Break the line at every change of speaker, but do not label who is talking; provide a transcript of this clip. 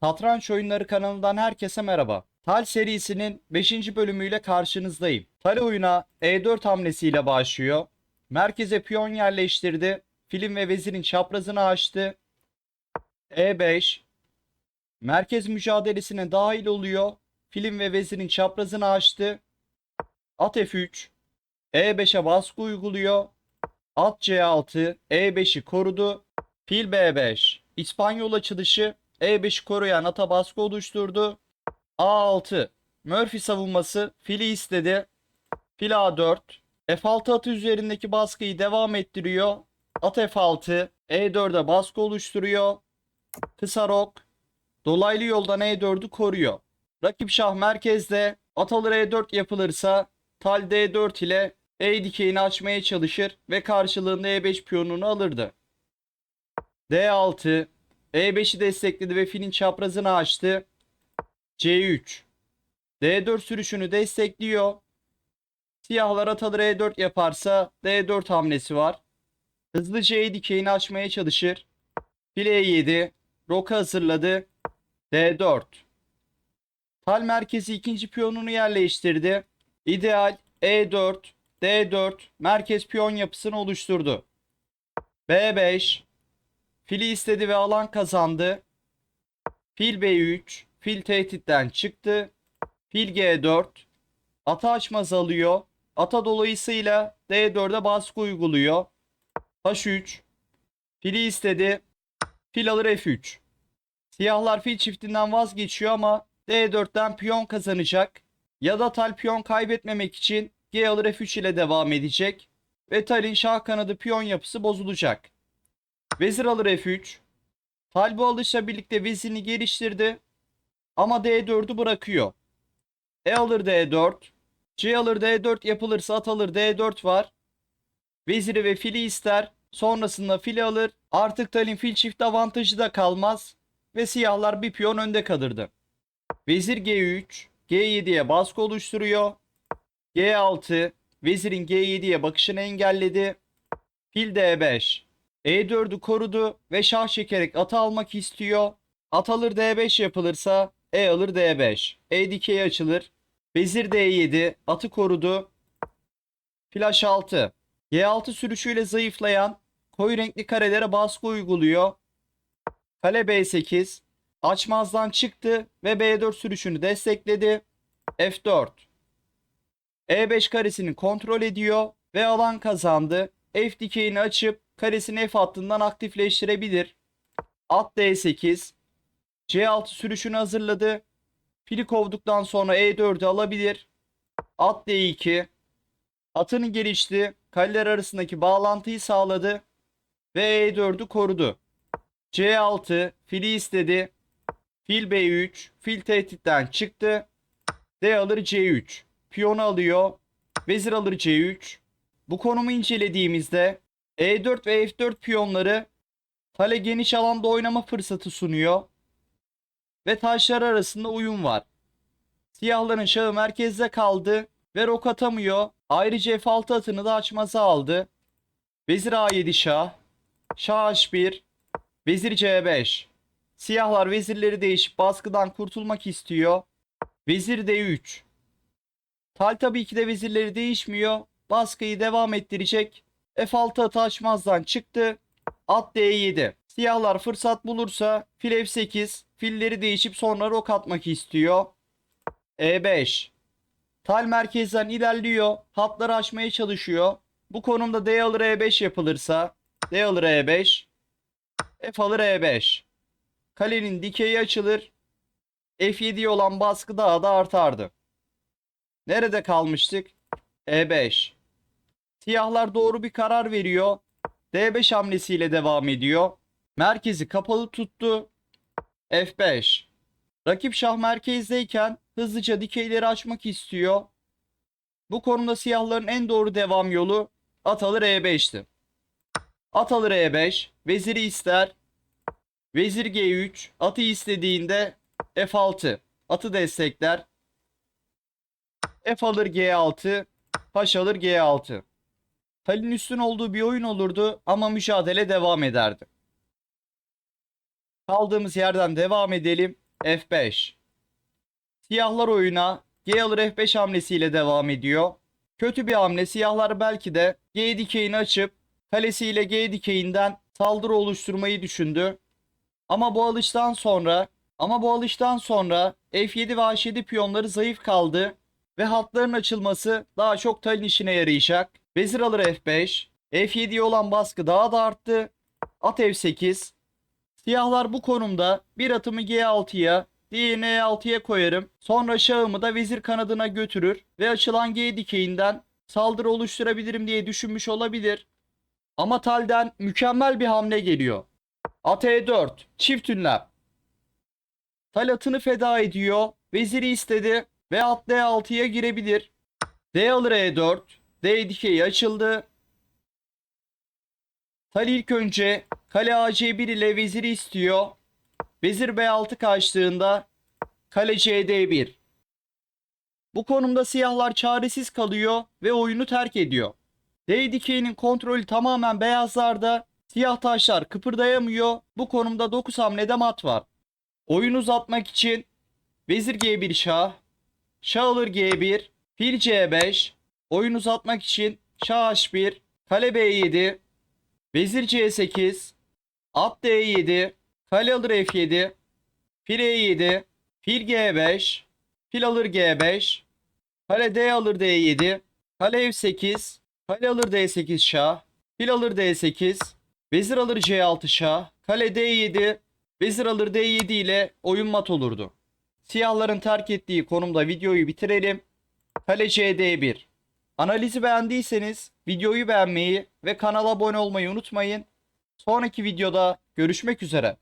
Satranç Oyunları kanalından herkese merhaba. Tal serisinin 5. bölümüyle karşınızdayım. Tal oyuna E4 hamlesiyle başlıyor. Merkeze piyon yerleştirdi. Film ve vezirin çaprazını açtı. E5 Merkez mücadelesine dahil oluyor. Film ve vezirin çaprazını açtı. At F3 E5'e baskı uyguluyor. At C6 E5'i korudu. Fil B5 İspanyol açılışı E5'i koruyan ata baskı oluşturdu. A6 Murphy savunması fili istedi. Fil A4 F6 atı üzerindeki baskıyı devam ettiriyor. At F6 E4'e baskı oluşturuyor. Kısa rok dolaylı yoldan E4'ü koruyor. Rakip şah merkezde at alır E4 yapılırsa tal D4 ile E dikeyini açmaya çalışır ve karşılığında E5 piyonunu alırdı. D6 E5'i destekledi ve filin çaprazını açtı. C3 D4 sürüşünü destekliyor. Siyahlar at alır E4 yaparsa D4 hamlesi var. Hızlıca E dikeyini açmaya çalışır. Fil E7 Roka hazırladı. D4 Tal merkezi ikinci piyonunu yerleştirdi. İdeal E4 D4 merkez piyon yapısını oluşturdu. B5 Fili istedi ve alan kazandı. Fil B3 Fil tehditten çıktı. Fil G4 Ata açmaz alıyor. Ata dolayısıyla D4'e baskı uyguluyor. H3 Fili istedi. Fil alır F3 Siyahlar fil çiftinden vazgeçiyor ama D4'ten piyon kazanacak. Ya da tal piyon kaybetmemek için G alır F3 ile devam edecek. Ve talin şah kanadı piyon yapısı bozulacak. Vezir alır F3. Tal bu alışla birlikte vezirini geliştirdi. Ama D4'ü bırakıyor. E alır D4. C alır D4 yapılırsa at alır D4 var. Veziri ve fili ister. Sonrasında fili alır. Artık talin fil çift avantajı da kalmaz. Ve siyahlar bir piyon önde kalırdı. Vezir G3. G7'ye baskı oluşturuyor. G6. Vezirin G7'ye bakışını engelledi. Fil D5. E4'ü korudu ve şah çekerek atı almak istiyor. At alır D5 yapılırsa E alır D5. E dikey açılır. Vezir D7 atı korudu. Flash 6. G6 sürüşüyle zayıflayan koyu renkli karelere baskı uyguluyor. Kale B8 açmazdan çıktı ve B4 sürüşünü destekledi. F4 E5 karesini kontrol ediyor ve alan kazandı. F dikeyini açıp karesini F hattından aktifleştirebilir. At D8 C6 sürüşünü hazırladı. Fili kovduktan sonra E4'ü alabilir. At D2 Atını gelişti. Kaleler arasındaki bağlantıyı sağladı. Ve E4'ü korudu. C6 fili istedi. Fil B3 fil tehditten çıktı. D alır C3 piyonu alıyor. Vezir alır C3 bu konumu incelediğimizde E4 ve F4 piyonları kale geniş alanda oynama fırsatı sunuyor. Ve taşlar arasında uyum var. Siyahların şahı merkezde kaldı ve rok atamıyor. Ayrıca F6 atını da açmaza aldı. Vezir A7 şah. Şah H1. Vezir C5. Siyahlar vezirleri değişip baskıdan kurtulmak istiyor. Vezir D3. Tal tabii ki de vezirleri değişmiyor. Baskıyı devam ettirecek. F6 atı açmazdan çıktı. At D7. Siyahlar fırsat bulursa fil F8. Filleri değişip sonra rok atmak istiyor. E5. Tal merkezden ilerliyor. Hatları açmaya çalışıyor. Bu konumda D alır E5 yapılırsa D alır E5. F alır E5. Kalenin dikeyi açılır. F7'ye olan baskı daha da artardı. Nerede kalmıştık? E5. Siyahlar doğru bir karar veriyor. D5 hamlesiyle devam ediyor. Merkezi kapalı tuttu. F5. Rakip şah merkezdeyken hızlıca dikeyleri açmak istiyor. Bu konuda siyahların en doğru devam yolu at alır E5'ti. At alır E5. Veziri ister. Vezir G3. Atı istediğinde F6. Atı destekler. F alır G6. Paş alır G6. Talin üstün olduğu bir oyun olurdu ama mücadele devam ederdi. Kaldığımız yerden devam edelim. F5. Siyahlar oyuna G alır F5 hamlesiyle devam ediyor. Kötü bir hamle. Siyahlar belki de G dikeyini açıp kalesiyle G dikeyinden saldırı oluşturmayı düşündü. Ama bu alıştan sonra ama bu alıştan sonra F7 ve H7 piyonları zayıf kaldı ve hatların açılması daha çok talin işine yarayacak. Vezir alır F5. F7'ye olan baskı daha da arttı. At F8. Siyahlar bu konumda bir atımı G6'ya, diğerini E6'ya koyarım. Sonra şahımı da vezir kanadına götürür ve açılan G dikeyinden saldırı oluşturabilirim diye düşünmüş olabilir. Ama Tal'den mükemmel bir hamle geliyor. At E4, çift ünlem. Tal atını feda ediyor, veziri istedi ve at D6'ya girebilir. D alır E4, D dikeyi açıldı. Tal ilk önce kale AC1 ile veziri istiyor. Vezir B6 kaçtığında kale CD1. Bu konumda siyahlar çaresiz kalıyor ve oyunu terk ediyor. D dikeyinin kontrolü tamamen beyazlarda. Siyah taşlar kıpırdayamıyor. Bu konumda 9 hamlede mat var. Oyun uzatmak için vezir G1 şah, şah alır G1, fil C5, oyun uzatmak için şah H1, kale B7, vezir C8, at D7, kale alır F7, fil E7, fil G5, fil alır G5, kale D alır D7, kale F8, kale alır D8 şah, fil alır D8, vezir alır C6 şah, kale D7, vezir alır D7 ile oyun mat olurdu. Siyahların terk ettiği konumda videoyu bitirelim. Kale CD1. Analizi beğendiyseniz videoyu beğenmeyi ve kanala abone olmayı unutmayın. Sonraki videoda görüşmek üzere.